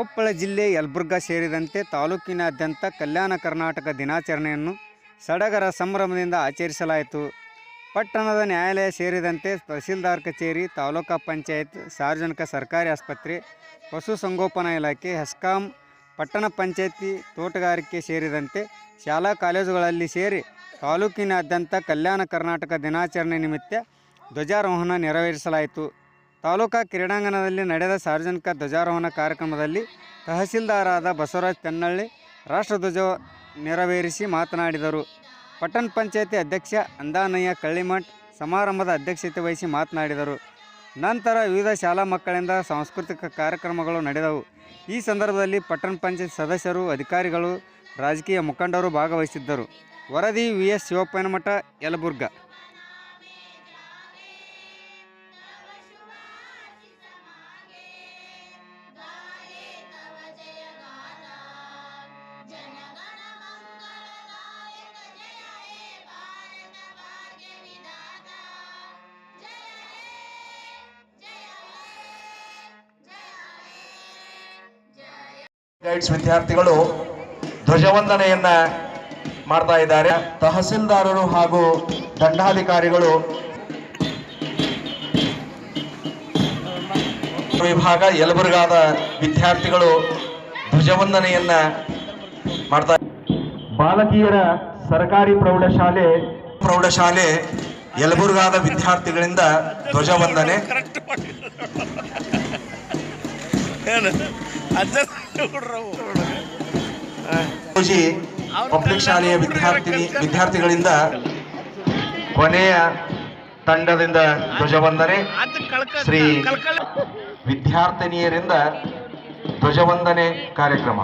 ಕೊಪ್ಪಳ ಜಿಲ್ಲೆ ಯಲಬುರ್ಗಾ ಸೇರಿದಂತೆ ತಾಲೂಕಿನಾದ್ಯಂತ ಕಲ್ಯಾಣ ಕರ್ನಾಟಕ ದಿನಾಚರಣೆಯನ್ನು ಸಡಗರ ಸಂಭ್ರಮದಿಂದ ಆಚರಿಸಲಾಯಿತು. ಪಟ್ಟಣದ ನ್ಯಾಯಾಲಯ ಸೇರಿದಂತೆ ತಹಸೀಲ್ದಾರ್ ಕಚೇರಿ, ತಾಲೂಕಾ ಪಂಚಾಯತ್, ಸಾರ್ವಜನಿಕ ಸರ್ಕಾರಿ ಆಸ್ಪತ್ರೆ ಪಶುಸಂಗೋಪನಾ ಇಲಾಖೆ, ಹೆಸ್ಕಾಂ, ಪಟ್ಟಣ ಪಂಚಾಯತಿ ತೋಟಗಾರಿಕೆ ಸೇರಿದಂತೆ ಶಾಲಾ ಕಾಲೇಜುಗಳಲ್ಲಿ ಸೇರಿ ತಾಲೂಕಿನಾದ್ಯಂತ ಕಲ್ಯಾಣ ಕರ್ನಾಟಕ ದಿನಾಚರಣೆ ನಿಮಿತ್ತ ಧ್ವಜಾರೋಹಣ ನೆರವೇರಿಸಲಾಯಿತು. ತಾಲೂಕಾ ಕ್ರೀಡಾಂಗಣದಲ್ಲಿ ನಡೆದ ಸಾರ್ವಜನಿಕ ಧ್ವಜಾರೋಹಣ ಕಾರ್ಯಕ್ರಮದಲ್ಲಿ ತಹಸೀಲ್ದಾರಾದ ಬಸವರಾಜ್ ತೆನ್ನಳ್ಳಿ ರಾಷ್ಟ್ರಧ್ವಜ ನೆರವೇರಿಸಿ ಮಾತನಾಡಿದರು. ಪಟ್ಟಣ ಪಂಚಾಯತಿ ಅಧ್ಯಕ್ಷ ಅಂದಾನಯ್ಯ ಕಳ್ಳಿಮಠ್ ಸಮಾರಂಭದ ಅಧ್ಯಕ್ಷತೆ ವಹಿಸಿ ಮಾತನಾಡಿದರು. ನಂತರ ವಿವಿಧ ಶಾಲಾ ಮಕ್ಕಳಿಂದ ಸಾಂಸ್ಕೃತಿಕ ಕಾರ್ಯಕ್ರಮಗಳು ನಡೆದವು. ಈ ಸಂದರ್ಭದಲ್ಲಿ ಪಟ್ಟಣ ಪಂಚಾಯತ್ ಸದಸ್ಯರು, ಅಧಿಕಾರಿಗಳು, ರಾಜಕೀಯ ಮುಖಂಡರು ಭಾಗವಹಿಸಿದ್ದರು. ವರದಿ V S Shivappanamath Yelburga. Guides ವಿದ್ಯಾರ್ಥಿಗಳು ಧ್ವಜವಂದನೆಯನ್ನ ಮಾಡ್ತಾ ಇದ್ದಾರೆ. ತಹಸೀಲ್ದಾರರು ಹಾಗೂ ದಂಡಾಧಿಕಾರಿಗಳು ವಿಭಾಗ ಯಲಬುರ್ಗಾದ ವಿದ್ಯಾರ್ಥಿಗಳು ಧ್ವಜವಂದನೆಯನ್ನ ಮಾಡ್ತಾ ಬಾಲಕಿಯರ ಸರ್ಕಾರಿ ಪ್ರೌಢಶಾಲೆ ಪ್ರೌಢಶಾಲೆ ಯಲಬುರ್ಗಾದ ವಿದ್ಯಾರ್ಥಿಗಳಿಂದ ಧ್ವಜವಂದನೆ. ಪಬ್ಲಿಕ್ ಶಾಲೆಯ ವಿದ್ಯಾರ್ಥಿನಿ ವಿದ್ಯಾರ್ಥಿಗಳಿಂದ ಕೊನೆಯ ತಂಡದಿಂದ ಧ್ವಜವಂದನೆ. ಶ್ರೀ ವಿದ್ಯಾರ್ಥಿನಿಯರಿಂದ ಧ್ವಜವಂದನೆ ಕಾರ್ಯಕ್ರಮ.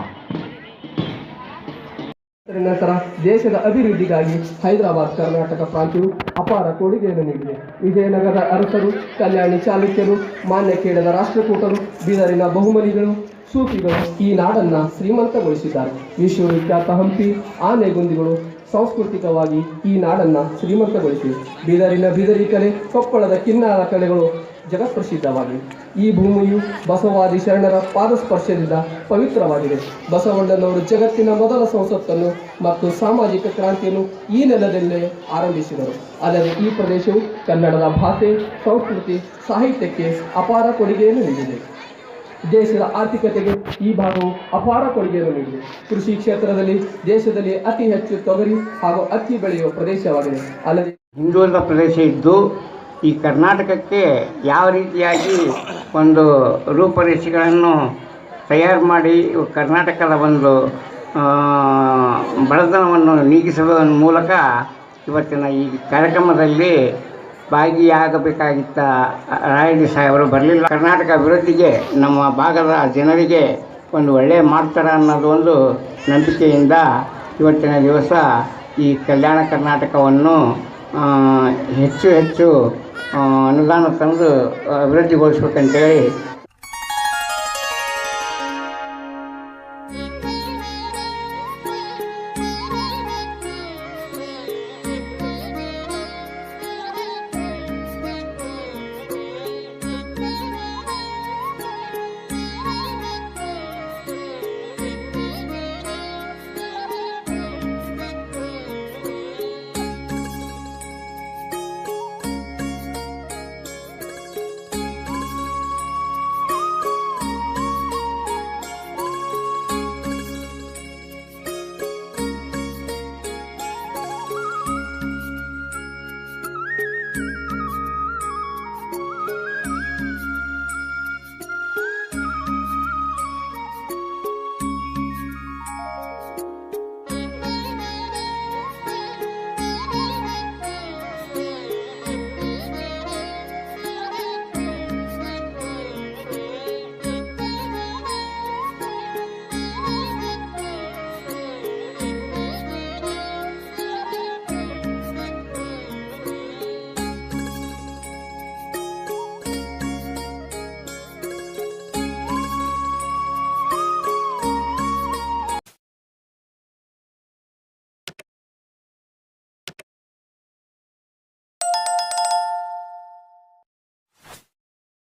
ನಂತರ ದೇಶದ ಅಭಿವೃದ್ಧಿಗಾಗಿ ಹೈದರಾಬಾದ್, ಕರ್ನಾಟಕ ಪ್ರಾಂತ್ಯವು ಅಪಾರ ಕೊಡುಗೆಯನ್ನು ನೀಡಿದೆ. ವಿಜಯನಗರದ ಅರಸರು, ಕಲ್ಯಾಣಿ ಚಾಲುಕ್ಯರು, ಮಾನ್ಯ ಕೇಳದ ರಾಷ್ಟ್ರಕೂಟರು, ಬೀದರಿನ ಬಹುಮನಿಗಳು, ಸೂಫಿಗಳು ಈ ನಾಡನ್ನ ಶ್ರೀಮಂತಗೊಳಿಸಿದ್ದಾರೆ. ವಿಶ್ವವಿಖ್ಯಾತ ಹಂಪಿ, ಆನೆಗುಂದಿಗಳು ಸಾಂಸ್ಕೃತಿಕವಾಗಿ ಈ ನಾಡನ್ನ ಶ್ರೀಮಂತಗೊಳಿಸಿವೆ. ಬೀದರಿನ ಬೀದರಿ ಕಲೆ, ಕೊಪ್ಪಳದ ಕಿನ್ನಾರ ಕಲೆಗಳು ಜಗತ್ಪ್ರಸಿದ್ಧವಾಗಿವೆ ಈ ಭೂಮಿಯು ಬಸವಾದಿ ಶರಣರ ಪಾದಸ್ಪರ್ಶದಿಂದ ಪವಿತ್ರವಾಗಿದೆ. ಬಸವಣ್ಣನವರು ಜಗತ್ತಿನ ಮೊದಲ ಸಂಸತ್ತನ್ನು ಮತ್ತು ಸಾಮಾಜಿಕ ಕ್ರಾಂತಿಯನ್ನು ಈ ನೆಲದಲ್ಲೇ ಆರಂಭಿಸಿದರು. ಅಲ್ಲದೆ ಈ ಪ್ರದೇಶವು ಕನ್ನಡದ ಭಾಷೆ, ಸಂಸ್ಕೃತಿ, ಸಾಹಿತ್ಯಕ್ಕೆ ಅಪಾರ ಕೊಡುಗೆಯನ್ನು ನೀಡಿದೆ. ದೇಶದ ಆರ್ಥಿಕತೆಗೆ ಈ ಭಾಗವು ಅಪಾರ ಕೊಡುಗೆಯನ್ನು ನೀಡಿದೆ. ಕೃಷಿ ಕ್ಷೇತ್ರದಲ್ಲಿ ದೇಶದಲ್ಲಿ ಅತಿ ಹೆಚ್ಚು ತೊಗರಿ ಹಾಗೂ ಅಕ್ಕಿ ಬೆಳೆಯುವ ಪ್ರದೇಶವಾಗಿದೆ. ಅಲ್ಲದೆ ಹಿಂದುಳಿದ ಪ್ರದೇಶ ಇದ್ದು ಈ ಕರ್ನಾಟಕಕ್ಕೆ ಯಾವ ರೀತಿಯಾಗಿ ಒಂದು ರೂಪರೇಷೆಗಳನ್ನು ತಯಾರು ಮಾಡಿ ಕರ್ನಾಟಕದ ಒಂದು ಬಡತನವನ್ನು ನೀಗಿಸುವ ಮೂಲಕ ಇವತ್ತಿನ ಈ ಕಾರ್ಯಕ್ರಮದಲ್ಲಿ ಭಾಗಿಯಾಗಬೇಕಾಗಿತ್ತ ರಾಯಡಿ ಸಾಹೇಬರು ಬರಲಿಲ್ಲ. ಕರ್ನಾಟಕ ಅಭಿವೃದ್ಧಿಗೆ ನಮ್ಮ ಭಾಗದ ಜನರಿಗೆ ಒಂದು ಒಳ್ಳೆಯ ಮಾಡ್ತಾರೆ ಅನ್ನೋದು ಒಂದು ನಂಬಿಕೆಯಿಂದ ಇವತ್ತಿನ ದಿವಸ ಈ ಕಲ್ಯಾಣ ಕರ್ನಾಟಕವನ್ನು ಹೆಚ್ಚು ಹೆಚ್ಚು ಅನುದಾನ ತಂದು ಅಭಿವೃದ್ಧಿಗೊಳಿಸ್ಬೇಕಂತೇಳಿ